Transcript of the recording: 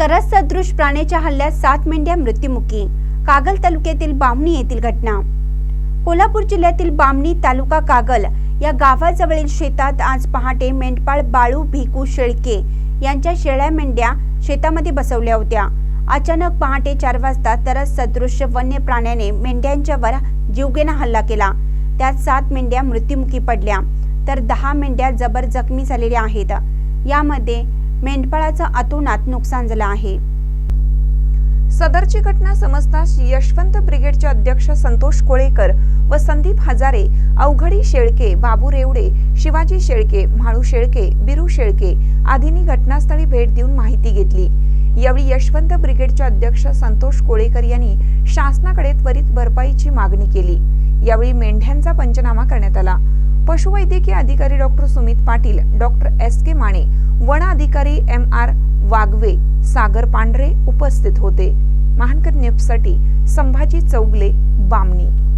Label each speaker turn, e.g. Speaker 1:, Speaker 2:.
Speaker 1: तरस सदृश प्राण्याच्या हल्ल्यात सात मेंढ्या मृत्युमुखी. कागल तालुक्यातील बामणी येथील घटना. कोल्हापूर जिल्ह्यातील बामणी तालुका कागल या गावाजवळील शेतात आज पहाटे मेंढपाळ बाळू भिकू शेळके यांच्या शेळ्या मेंढ्या शेतामध्ये बसवल्या होत्या. अचानक पहाटे चार वाजता तरस सदृश्य वन्य प्राण्याने मेंढ्यांच्यावर जीवघेणा हल्ला केला. त्यात सात मेंढ्या मृत्युमुखी पडल्या. तर दहा मेंढ्या जबर जखमी झालेल्या आहेत. यामध्ये मेंढपाळाचं अतोनात नुकसान झालं आहे.
Speaker 2: सदरची घटना समजताच यशवंत ब्रिगेडचे अध्यक्ष संतोष कोळेकर व संदीप हजारे अवघडी शेळके बाबू रेवडे शिवाजी शेळके म्हाळू शेळके बिरू शेळके आदींनी घटनास्थळी भेट देऊन माहिती घेतली. यावेळी यशवंत ब्रिगेडचे अध्यक्ष संतोष कोळेकर यांनी शासनाकडे त्वरित भरपाईची मागणी केली. यावेळी मेंढ्यांचा पंचनामा करण्यात आला. पशुवैद्यकीय अधिकारी doctor Sumit Patil doctor S. K. Mane one अधिकारी एम. आर. वाघवे सागर पांढरे उपस्थित होते. महानकर न्यूजसाठी संभाजी चौगले बामणी.